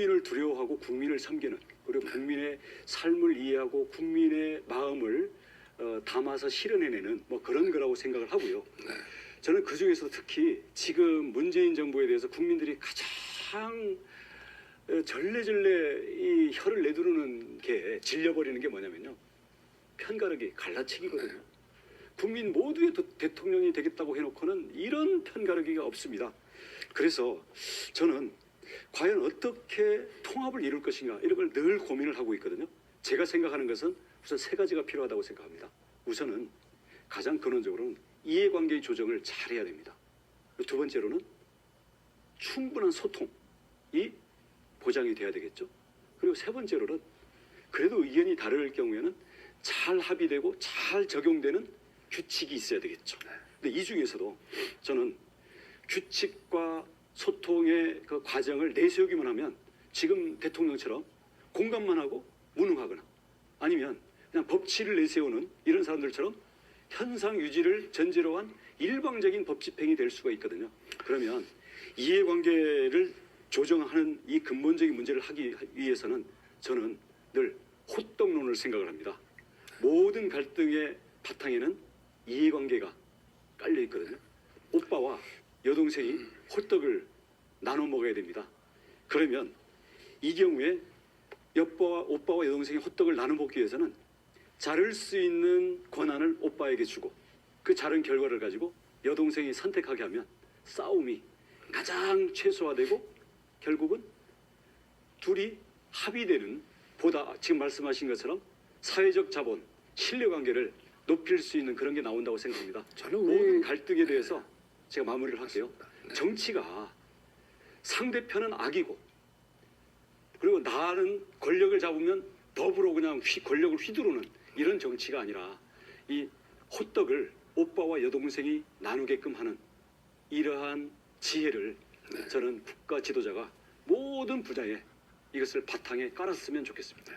국민을 두려워하고 국민을 섬기는 그리고 국민의 삶을 이해하고 국민의 마음을 어, 담아서 실현해내는 뭐 그런 거라고 생각을 하고요. 저는 그 중에서 특히 지금 문재인 정부에 대해서 국민들이 가장 어, 절레절레 이 혀를 내두르는 게 질려버리는 게 뭐냐면요. 편가르기, 갈라치기거든요. 국민 모두의 도- 대통령이 되겠다고 해놓고는 이런 편가르기가 없습니다. 그래서 저는 과연 어떻게 통합을 이룰 것인가 이런 걸 늘 고민을 하고 있거든요. 제가 생각하는 것은 우선 세 가지가 필요하다고 생각합니다. 우선은 가장 근원적으로는 이해관계의 조정을 잘해야 됩니다. 두 번째로는 충분한 소통이 보장이 돼야 되겠죠. 그리고 세 번째로는 그래도 의견이 다를 경우에는 잘 합의되고 잘 적용되는 규칙이 있어야 되겠죠. 근데 이 중에서도 저는 규칙과 소통의 그 과정을 내세우기만 하면 지금 대통령처럼 공감만 하고 무능하거나 아니면 그냥 법치를 내세우는 이런 사람들처럼 현상 유지를 전제로 한 일방적인 법 집행이 될 수가 있거든요. 그러면 이해관계를 조정하는 이 근본적인 문제를 하기 위해서는 저는 늘 호떡론을 생각을 합니다. 모든 갈등의 바탕에는 이해관계가 깔려 있거든요. 오빠와 여동생이 호떡을 나눠 먹어야 됩니다. 그러면 이 경우에 여빠와 오빠와 여동생이 호떡을 나눠 먹기 위해서는 자를 수 있는 권한을 오빠에게 주고 그 자른 결과를 가지고 여동생이 선택하게 하면 싸움이 가장 최소화되고 결국은 둘이 합의되는 보다 지금 말씀하신 것처럼 사회적 자본, 신뢰관계를 높일 수 있는 그런 게 나온다고 생각합니다. 저는 모든 갈등에 대해서 제가 마무리를 할게요. 정치가 상대편은 악이고 그리고 나는 권력을 잡으면 더불어 그냥 휘, 권력을 휘두르는 이런 정치가 아니라 이 호떡을 오빠와 여동생이 나누게끔 하는 이러한 지혜를 저는 국가 지도자가 모든 분야에 이것을 바탕에 깔았으면 좋겠습니다.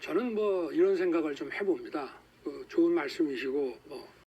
저는 뭐 이런 생각을 좀 해봅니다. 그 좋은 말씀이시고 뭐